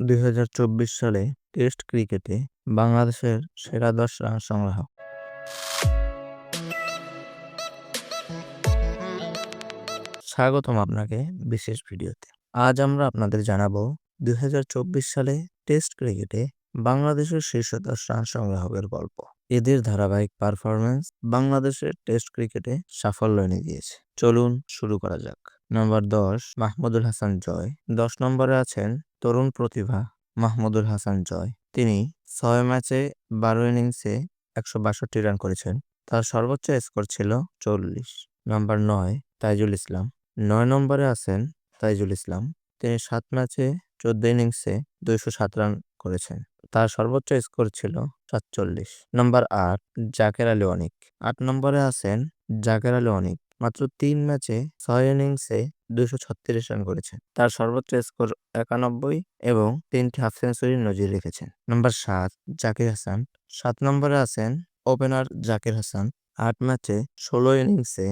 দুই হাজার চব্বিশ সালে টেস্ট ক্রিকেটে বাংলাদেশের সেরা দশ রান সংগ্রাহক। স্বাগতম আপনাকে বিশেষ ভিডিওতে। আজ আমরা আপনাদের জানাব দু হাজার চব্বিশ সালে টেস্ট ক্রিকেটে বাংলাদেশের শীর্ষ দশ রান সংগ্রাহকের গল্প। এদের ধারাবাহিক পারফরমেন্স বাংলাদেশের টেস্ট ক্রিকেটে সাফল্য এনে দিয়েছে। চলুন শুরু করা যাক। নম্বর দশ, মাহমুদুল হাসান জয়। দশ নম্বরে আছেন তরুণ প্রতিভা মাহমুদুল হাসান জয়। তিনি ছয় ম্যাচে বারো ইনিংসে একশো বাষট্টি রান করেছেন। তার সর্বোচ্চ স্কোর ছিল চল্লিশ। নম্বর নয়, তাইজুল ইসলাম। নয় নম্বরে আছেন তাইজুল ইসলাম। তিনি সাত ম্যাচে চোদ্দ ইনিংসে দুইশো সাত রান করেছেন। তার সর্বোচ্চ স্কোর ছিল সাতচল্লিশ। নম্বর আট, জাকের আলী অনিক। আট নম্বরে আছেন জাকের আলী অনিক। মাত্র তিন ম্যাচে ছয় ইনিংসে দুইশো ছত্রিশ রান করেছেন তার সর্বোচ্চ স্কোর একানব্বই এবং তিনটি হাফ সেঞ্চুরির নজির রেখেছেন। নম্বর সাত, জাকির হাসান। সাত নম্বরে আছেন ওপেনার জাকির হাসান। আট ম্যাচে ষোলো ইনিংসে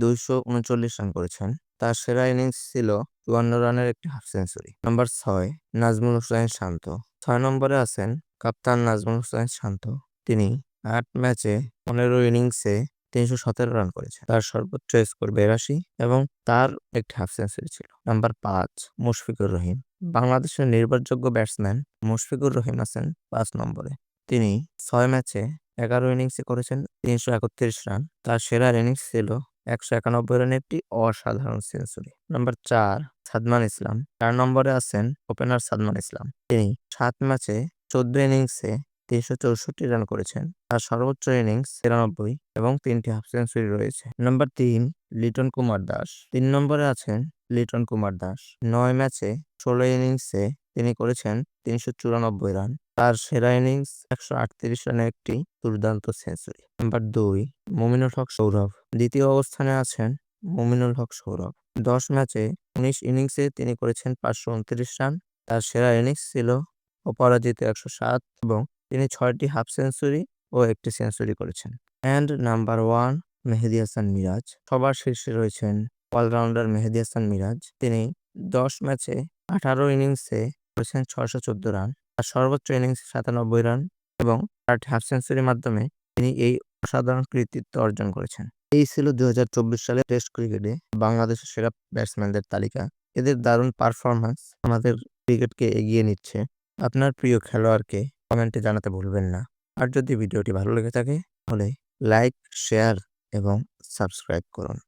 দুইশো উনচল্লিশ রান করেছেন। তার সেরা ইনিংস ছিল চুয়ান্ন রানের একটি হাফ সেঞ্চুরি। নম্বর ছয়, নাজমুল হোসেন শান্ত। ছয় নম্বরে আছেন কাপ্তান নাজমুল হোসেন শান্ত। তিনি আট ম্যাচে পনেরো ইনিংসে তিনশো সতেরো রান করেছে। তার সর্বোচ্চ স্কোর বিরাশি এবং তার একটি হাফ সেঞ্চুরি ছিল। নাম্বার পাঁচ, মুশফিকুর রহিম। বাংলাদেশের নির্ভরযোগ্য ব্যাটসম্যান মুশফিকুর রহিম আছেন পাঁচ নম্বরে। তিনি ছয় ম্যাচে এগারো ইনিংসে করেছেন, তিনশো একত্রিশ রান তার সেরা ইনিংস ছিল একশো একানব্বই রানের একটি অসাধারণ সেঞ্চুরি নাম্বার চার, সাদমান ইসলাম। চার নম্বরে আছেন ওপেনার সাদমান ইসলাম। তিনি সাত ম্যাচে চোদ্দ ইনিংসে তিনশো চৌষট্টি রান করেছেন। তার সর্বোচ্চ ইনিংস তিরানব্বই এবং তিনটি হাফ সেঞ্চুরি রয়েছে। নম্বর তিন, লিটন কুমার দাস। তিন নম্বরে আছেন লিটন কুমার দাস। নয় ম্যাচে ষোলো ইনিংসে তিনি করেছেন তিনশো চুরানব্বই রান। তার সেরা ইনিংস একশো আটত্রিশ রানের একটি দুর্দান্ত সেঞ্চুরি। নাম্বার দুই, মুমিনুল হক সৌরভ। দ্বিতীয় অবস্থানে আছেন মুমিনুল হক সৌরভ। দশ ম্যাচে উনিশ ইনিংসে তিনি করেছেন পাঁচশো উনত্রিশ রান। তার সেরা ইনিংস ছিল অপরাজিত একশো সাত এবং তিনি ছয়টি হাফ সেঞ্চুরি ও একটি সেঞ্চুরি করেছেন। And number one Mehedi Hasan Miraz. সবার শীর্ষে রয়েছেন অলরাউন্ডার মেহেদি হাসান মিরাজ। তিনি দশ ম্যাচে আঠারো ইনিংসে করেছেন ছয়শো চোদ্দ রান আর সর্বোচ্চ ইনিংসে সাতানব্বই রান এবং চারটি হাফ সেঞ্চুরির মাধ্যমে তিনি এই অসাধারণ কৃতিত্ব অর্জন করেছেন। এই ছিল দুই হাজার চব্বিশ সালে টেস্ট ক্রিকেটে বাংলাদেশের সেরা ব্যাটসম্যানদের তালিকা। এদের দারুণ পারফরম্যান্স আমাদের ক্রিকেটকে এগিয়ে নিচ্ছে। আপনার প্রিয় খেলোয়াড়কে কমেন্টে জানাতে ভুলবেন না। আর যদি ভিডিওটি ভালো লেগে থাকে, তাহলে লাইক, শেয়ার এবং সাবস্ক্রাইব করুন।